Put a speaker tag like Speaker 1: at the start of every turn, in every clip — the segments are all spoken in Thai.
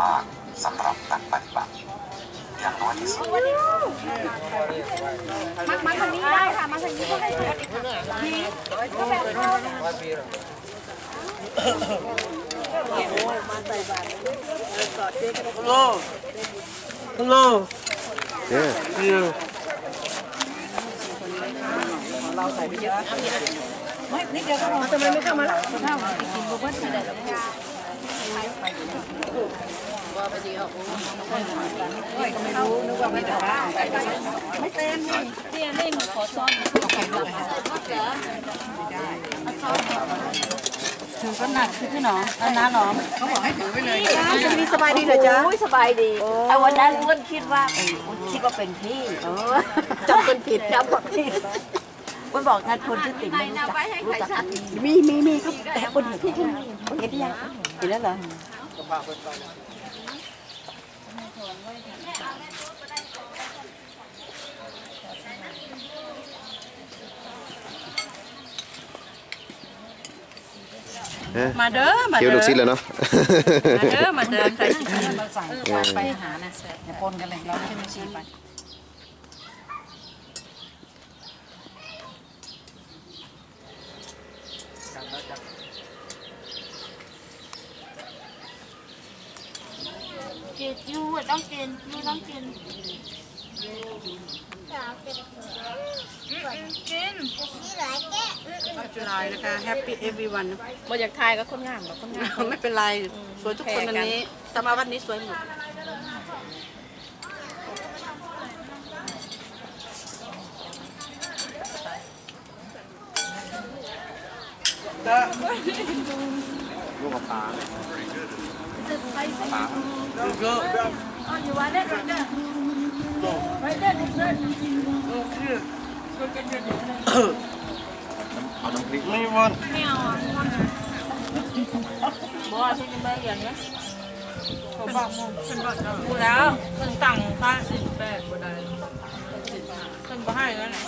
Speaker 1: มากสำหรับนักปฏิบัติอย่างน้อยที่สุด
Speaker 2: มามาทางนี้ได้ค่ะมาทางนี้ก็ได้ค่ะนี่ก็แบบเราเนี่ย
Speaker 3: Hello. Hello.
Speaker 4: Yeah.
Speaker 3: Yeah.
Speaker 2: นี่เดี๋ยวก็ทำไมไม่เข้ามาล่ะเข้ามากินบุฟเฟ่ต์ได้แล้ว ว่าไม่รู้นึกว่าไม่ได้ไม่เต็มนี่
Speaker 5: เตี้ยเล่งขอซ้อน
Speaker 2: ถึงก็หนักขึ้นพี่หนออาน้าหนอม
Speaker 3: เขาบอกให้ถือไปเลย
Speaker 2: จะมีสบายดีเหรอจ๊ะ
Speaker 5: โอ้ยสบายดีไอ้วันนั้นอ้วนคิดว่าอ้วนคิดว่าเป็นพี่
Speaker 2: จำเป็นผิด
Speaker 5: จำบอกพี่อ้วนบอกงั้นคนที่ติดไม่รู้จักรู้จัก
Speaker 2: มีมีมีครับแต่คนเห็นพี่ที่นี่เห็นยังเห็นแล้วเหรอ
Speaker 6: มาเด้อมา
Speaker 4: เคี้ยว
Speaker 6: เด้
Speaker 4: ลู
Speaker 6: อก
Speaker 4: ซิดแล้วเนาะ
Speaker 6: มาเด้อมาเด้อใครสิกิน
Speaker 2: มาสั่งไปหานะอย่าปนกันเลยเราไม่ใช่ไม่ชีไป
Speaker 5: กินยูต้องกินยูต้องกิน
Speaker 3: จุฬานะคะ Happy everyone
Speaker 6: บ่อยากทายกับคนงามกับคนงาม
Speaker 3: ไม่เป็นไร สวยทุกคนวันนี้แต่มาวันนี้สวยหมด
Speaker 4: ลูกกับปลา
Speaker 5: Oh, you want it right there? Right there, this one.
Speaker 4: เอาน้ำพริก
Speaker 3: ไม่วัน
Speaker 5: บอกว่าที่นี่ไม่อย่างนี้
Speaker 6: เขาบอกมึงเป็นบัตรกูแล้วมันตังค่าสิบแปดบ่ได้เป็นบ่ให้แล้วน่ะ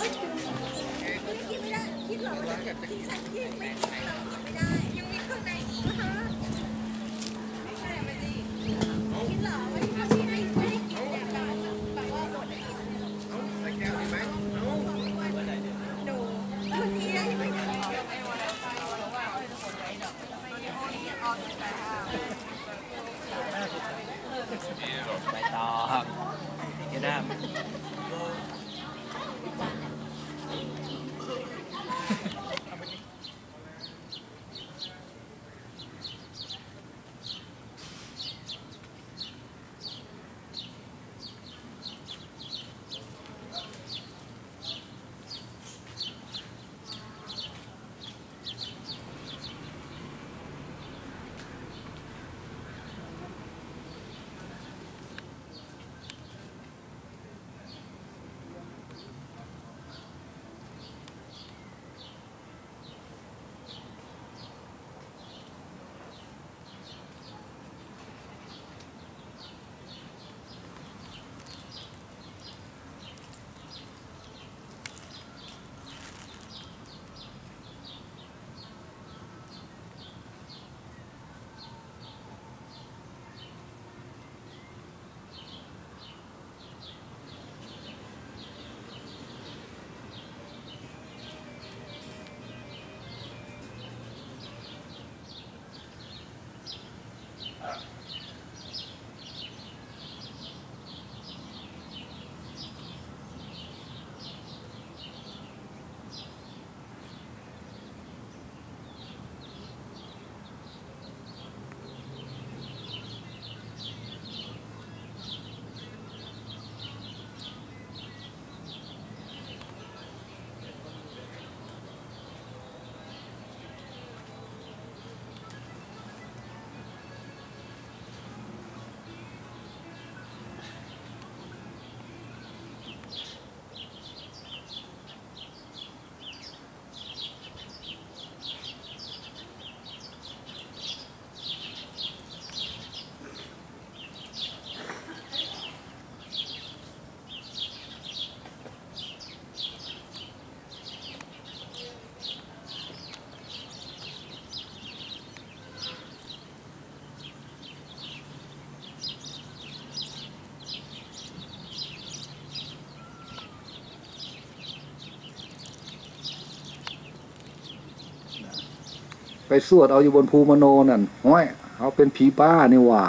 Speaker 7: ไป
Speaker 8: สวดเอาอยู่บนภูมโนนั่นห้อยเอาเป็นผีบ้านี่ว่า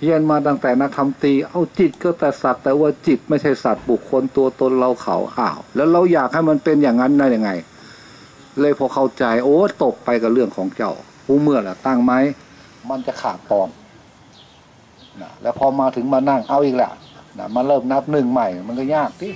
Speaker 8: เฮียนมาตั้งแต่นักธรรมตี เอาจิตก็แต่สัตว์ แต่ว่าจิตไม่ใช่สัตว์บุคคลตัวตนเราเขาอ้าว แล้วเราอยากให้มันเป็นอย่างนั้นได้ยังไง เลยพอเข้าใจโอ้ตกไปกับเรื่องของเจ้าผู้เมื่อละตั้งไหมมันจะขาดตอนนะแล้วพอมาถึงมานั่งเอาอีกแหละนะมาเริ่มนับหนึ่งใหม่ มันก็ยากที่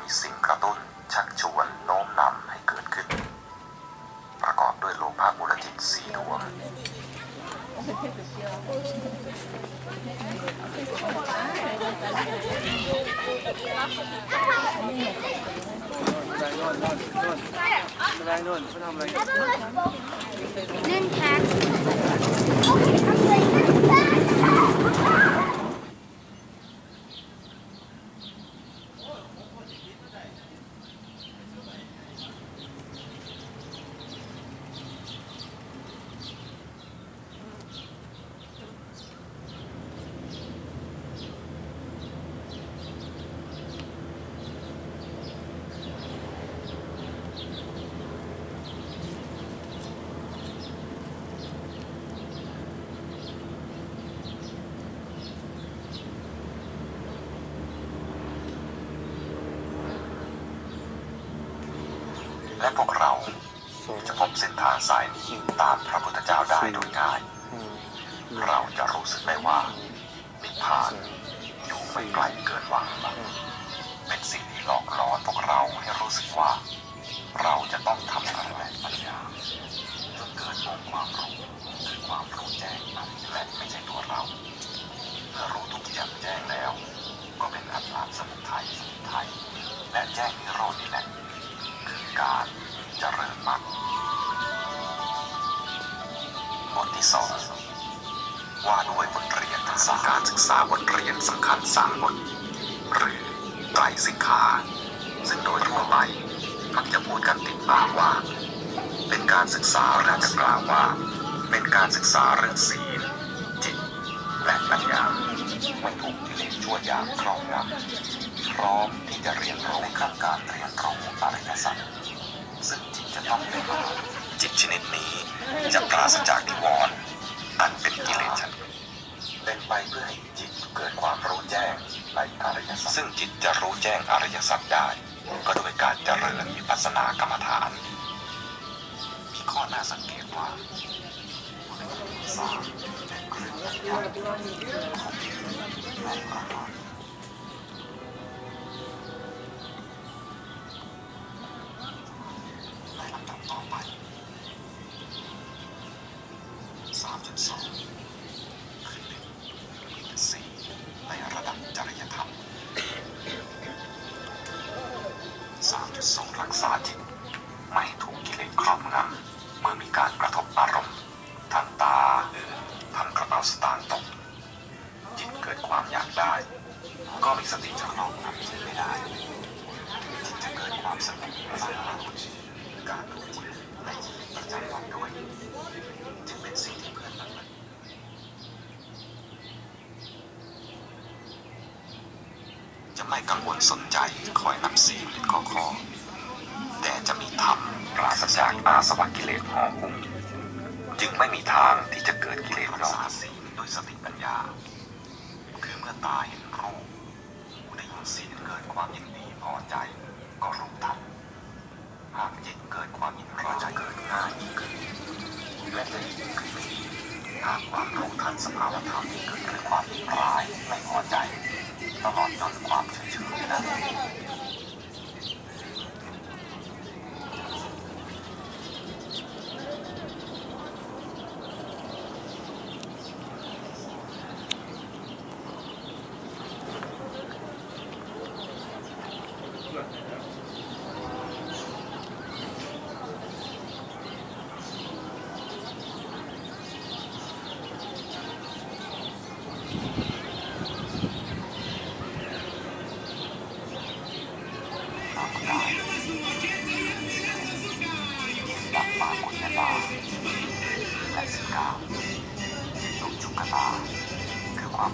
Speaker 1: มีสิ่งกระตุ้น ชักชวนโน้มนำให้เกิดขึ้น ประกอบด้วยโลภะมูลจิตสี่ดวง
Speaker 9: แรงนู่นเขาทำอะไรกัน
Speaker 2: เล่นแคท
Speaker 1: และพวกเราจะพบเส้นทางสายนี้ตามพระพุทธเจ้าได้โดยง่าย เราจะรู้สึกได้ว่านิพพานอยู่ไม่ไกลเกินหวังเป็นสิ่งที่หลอกหลอนพวกเราให้รู้สึกว่า เราจะต้องทำอะไรปัญญาจนเกิดองค์ความรู้คือความรู้แจ้งและไม่ใช่ตัวเราเมื่อรู้ทุกอย่างแจ้งแล้ว ก็เป็นอัตตาสมุทัยสมุทัยและแจ้ง ว่าด้วยบทเรียนศึกาการศึกษาบทเรียนสำคัญสามบท หรือไตรสิกขา ซึ่งโดยทั่วไปมักจะพูดกันติดปากว่า เป็นการศึกษาและจะกล่าวว่า เป็นการศึกษาเรื่องศีลจิต และปัญญาไม่ถูกกิเลสชั่วยามครอบงำพร้อมที่จะเรียนรู้ขั้นการเรียนรู้อริยสัจซึ่งจิตจะต้องเป็นมนุษย์จิตชนิดนี้จะปราศจากนิวรณ์อันเป็นกิเลสชนิดเป็น ไปเพื่อให้จิตเกิดความรู้แจ้งในอริยสัจซึ่งจิตจะรู้แจ้งอริยสัจได้ ก็โดยการเจริญวิปัสสนากรรมฐาน มีข้อน่าสังเกตว่าสามเป็นเครื่องยันยันของจิตและประหารในลำดับต่อไปสามจุดสอง ความรู้ทันส กตาคือควา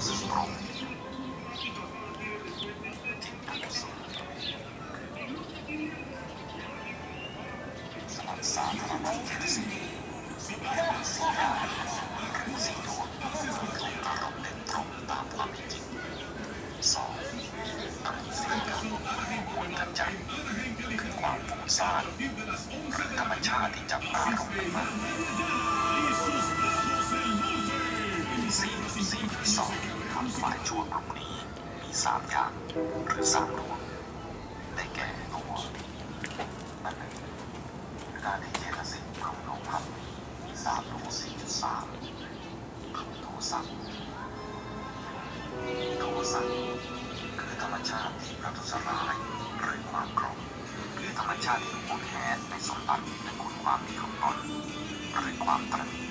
Speaker 1: ชั่วกลุ่มนี้มีสามอย่างหรือสามดวงได้แก่ตัวอันหนึ่งการที่เจตสิกกลุ่มโลภะมีสามดวงสี่จุดสามกลุ่มโทสะโทสะคือธรรมชาติที่ประทุษร้ายหรือความโกรธคือธรรมชาติที่หวงแหนในสมบัติและคุณความดีของตนหรือความตระหนี่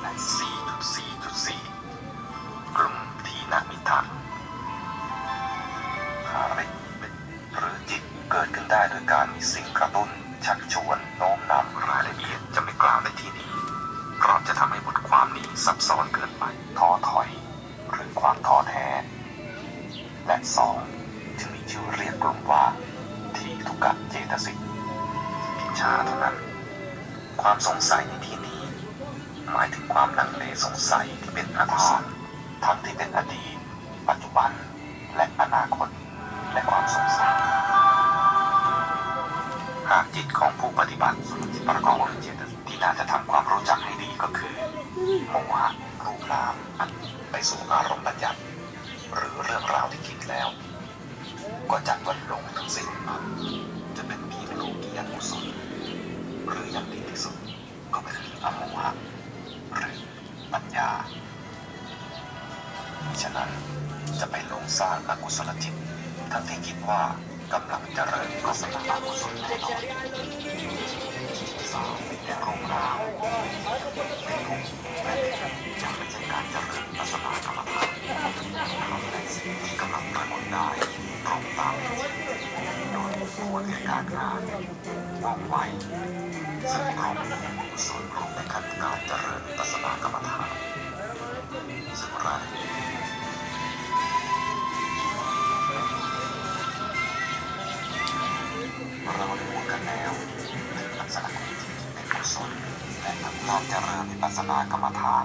Speaker 1: และ4.4.4 โมหะรูปนามอันไปสู่อารมณ์บัญญัติหรือเรื่องราวที่คิดแล้ว ก็จัดวันลงทั้งสิ้นจะเป็นเพีโลกียกุศลหรืออย่างดีที่สุดก็เป็นอโมหะหรือปัญญาฉะนั้นจะไปลงสร้างอกุศลจิตทั้งที่คิดว่ากำลังเจริญกุศลอกุศลแน่นอสมเป็นโรคราวเป็นทุกข์และยังไม่ใช่การเริญปัสนากรรมฐานเราในสิ่งที่กำลังปรากฏได้ตรงตางโดยควรแก่การงาน ว่องไวซึ่งเขามีส่วนร่วมในขั้นการเจริญปัสนากรรมฐานซึ่งรา การเจริญวิปัสสนากรรมฐาน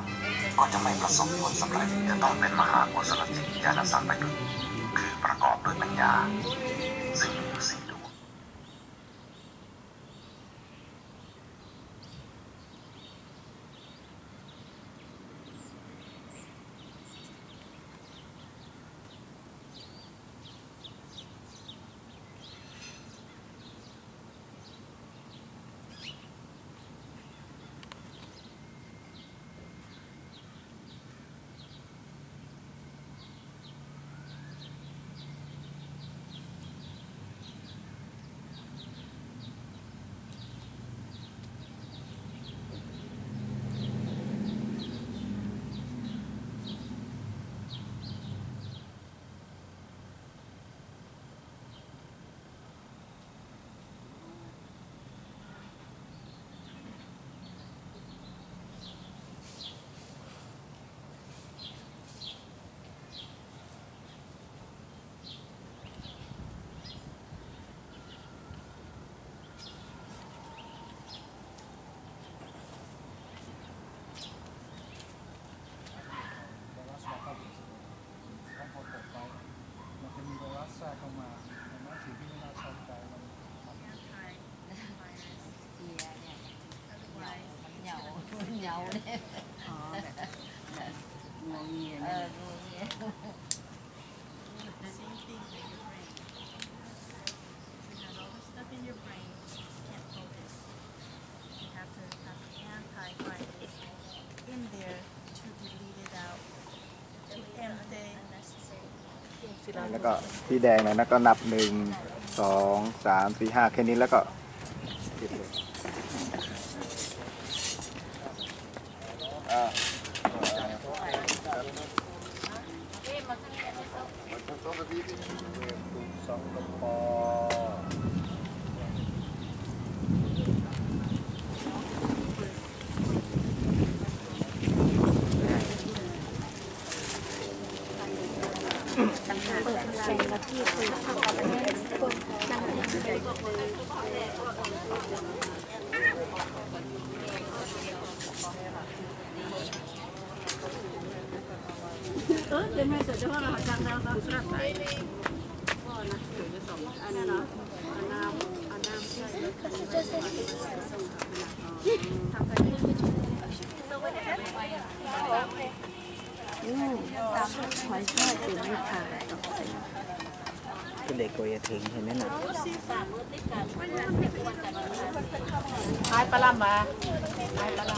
Speaker 1: ก็จะไม่ประสบผลสำเร็จจะต้องเป็นมหากุศลจิตญาณสัมปยุตคือประกอบด้วยปัญญา ซึ่ง
Speaker 5: เหนียวเนี่ยเอองูเงี้ย
Speaker 2: Same thing with your brain. You have all this stuff in your brain, you can't focus. You have to have antivirus in there to delete it out, to empty.
Speaker 9: แล้วก็สีแดงนะแล้วก็นับหนึ่งสองสามสี่ห้าแค่นี้แล้วก็ cái lệ của nhà thiện thì mới nặng hai
Speaker 10: ba lăm mà hai ba lăm.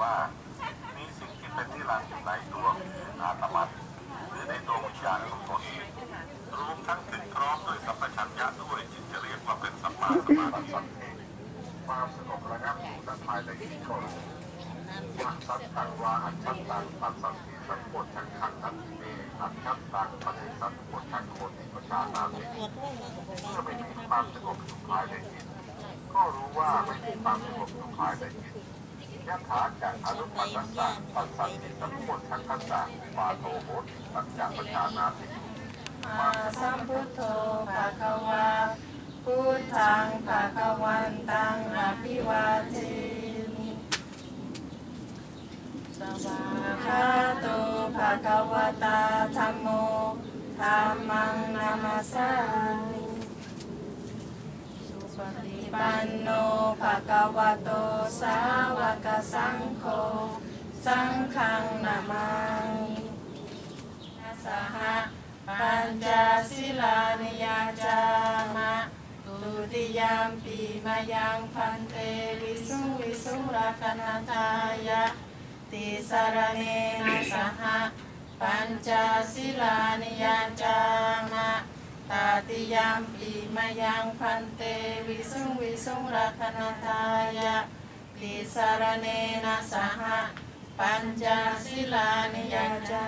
Speaker 10: ว่ามี
Speaker 11: สิ่งที่เป็นนิรันดร์ในดวงอาตมาหรือในดวงวิญญาณของตนรวมทั้งถึงพร้อมด้วยสัพพัญญะด้วยจึงจะเรียกว่าเป็นสัมมาสมาธิสันติความสงบระงับอยู่ในภายในจิตคนวัสัตตังวาอัจฉตตังปัสสันติสัมโพชังขังนัตติเมอัจฉัตตังปฏิสัตโพชังโคติปชานาติเมื่อไม่มีความสงบอยู่ภายในจิตก็รู้ว่าไม่มีความสงบอยู่ภายในจิต ยะถาจากอนุปัสสะปัสสันติสัมโพชังคัสสะปาโตโหติปัจจปชานาติ
Speaker 12: มาสัมพุทโธภะคะวาพุทธังภะคะวันตังอภิวาเทมิสวากขาโตภะคะวะตาธัมโมธัมมังนามัสสามิ ปันโนภะคะวะโตสาวกสังโฆสังฆังนามามิสหะปัญจศิลานิยจามะตุติยามปีมายังพันเตวิสุวิสุรักนัทายะติสารเนนะสหะปัญจศิลานิยจามะ ตาติยามปีมายังพันเตวิสุงวิสุงรักนัทายะติสารเนนะสหะปัญจศิลานิยาจา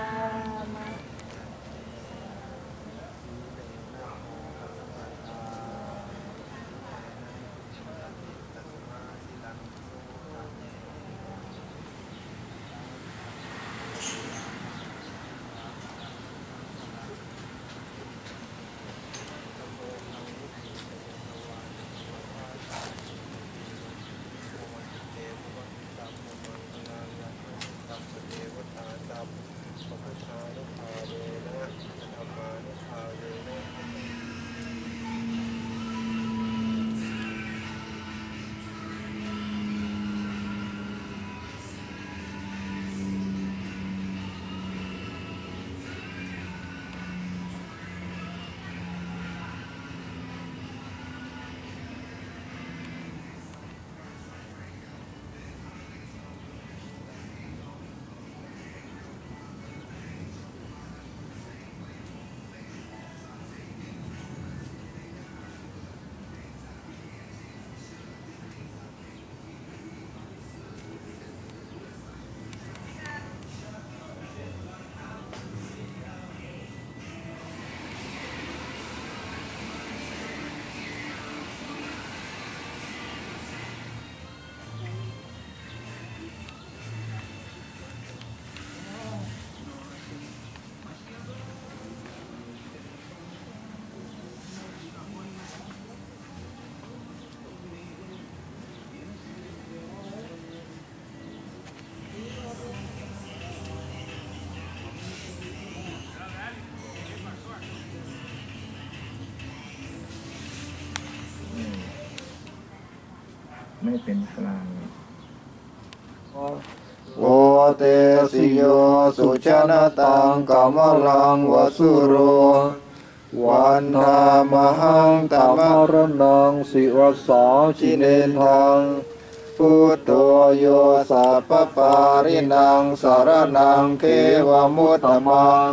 Speaker 9: ไม่เป็นกลาง
Speaker 13: โอเตสิโยสุชนะตังกามลังวสุโรวันธามหังตามรนังสิวสาชิเนทังพุทโธโยสัพปารินังสารนังเทวมุตตมัง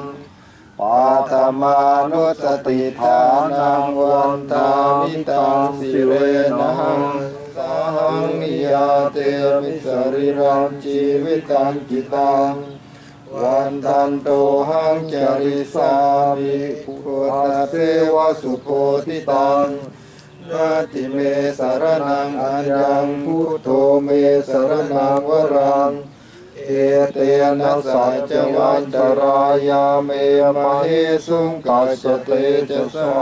Speaker 13: ปาธมานุสติฐานังวันทามิตังสิเรนัง ยาเตมิสริรังชีวิตังกิตังวันทันโตหังจาริสามิพุทธเทวสุโพธิตังนาติเมสารนังอัญญังพุทโธเมสารนังวรัง เอเตนะสัจวันตรายาเมมะเฮสุงกัสเตจสา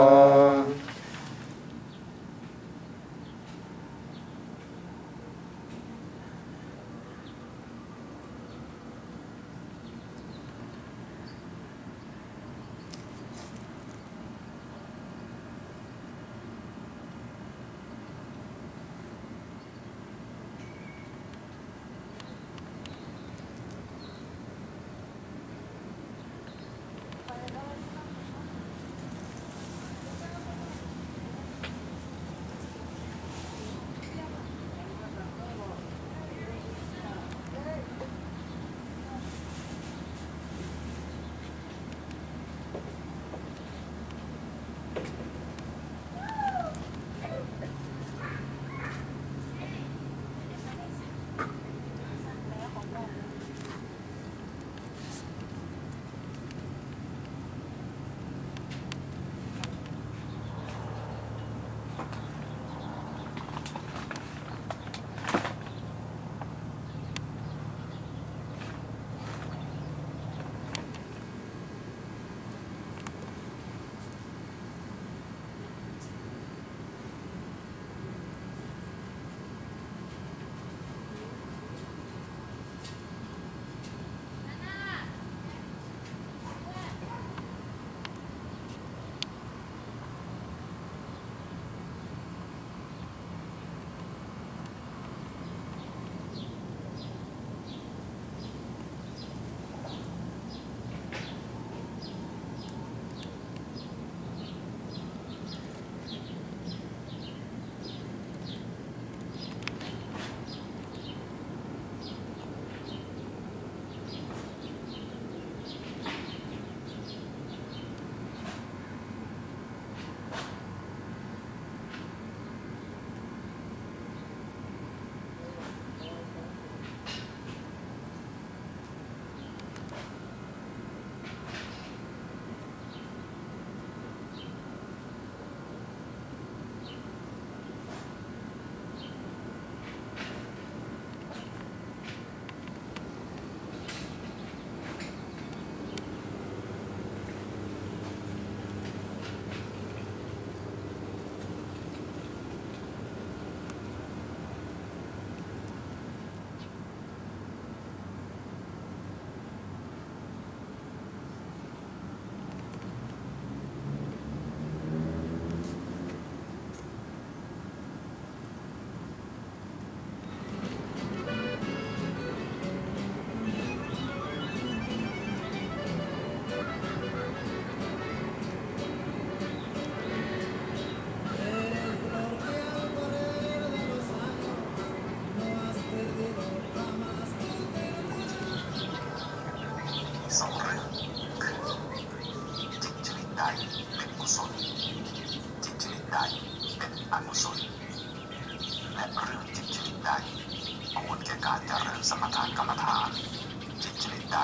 Speaker 1: ใด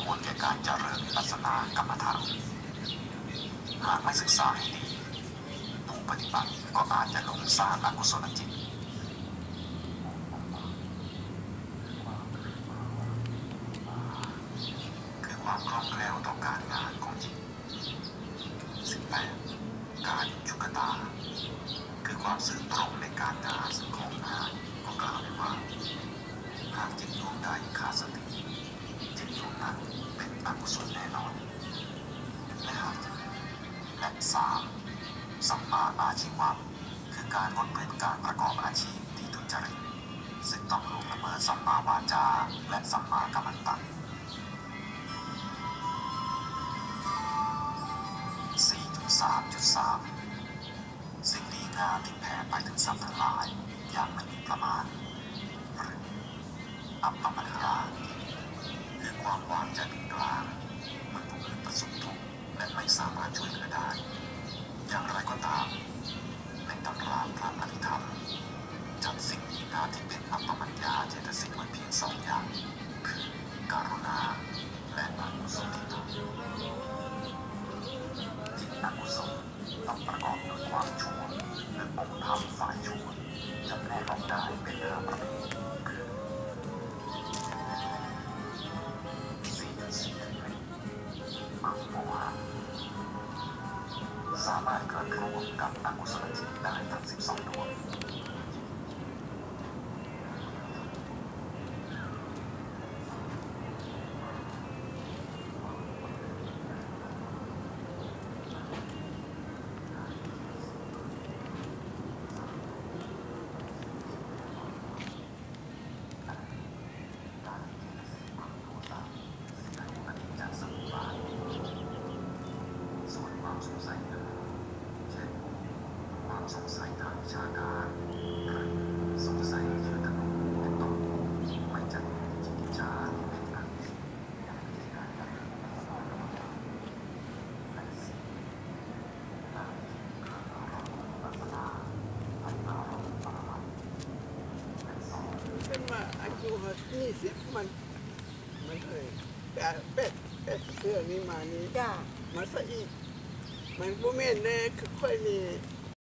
Speaker 1: ควรแก่การเจริญวิปัสสนากรรมฐานหากไม่ศึกษาให้ดี ผู้ปฏิบัติก็อาจจะหลงสร้างอกุศลจิต 4.3.3สิ่งดีงาที่แผ่ไปถึงสัตว์ทั้งหลาย อย่างไม่มีประมาณ หรืออัปปมัญญาคือความวางใจเป็นกลางเมื่อผู้อื่นประสบทุกข์และไม่สามารถช่วยเหลือได้ อย่างไรก็ตาม ในตำราพระอภิธรรมจัดสิ่งดีงามที่เป็นอัปปมัญญาเจตสิกไว้เพียงสองอย่าง คือการุณาและอนุสติตาจิ เป็ดเสื้อนี้ม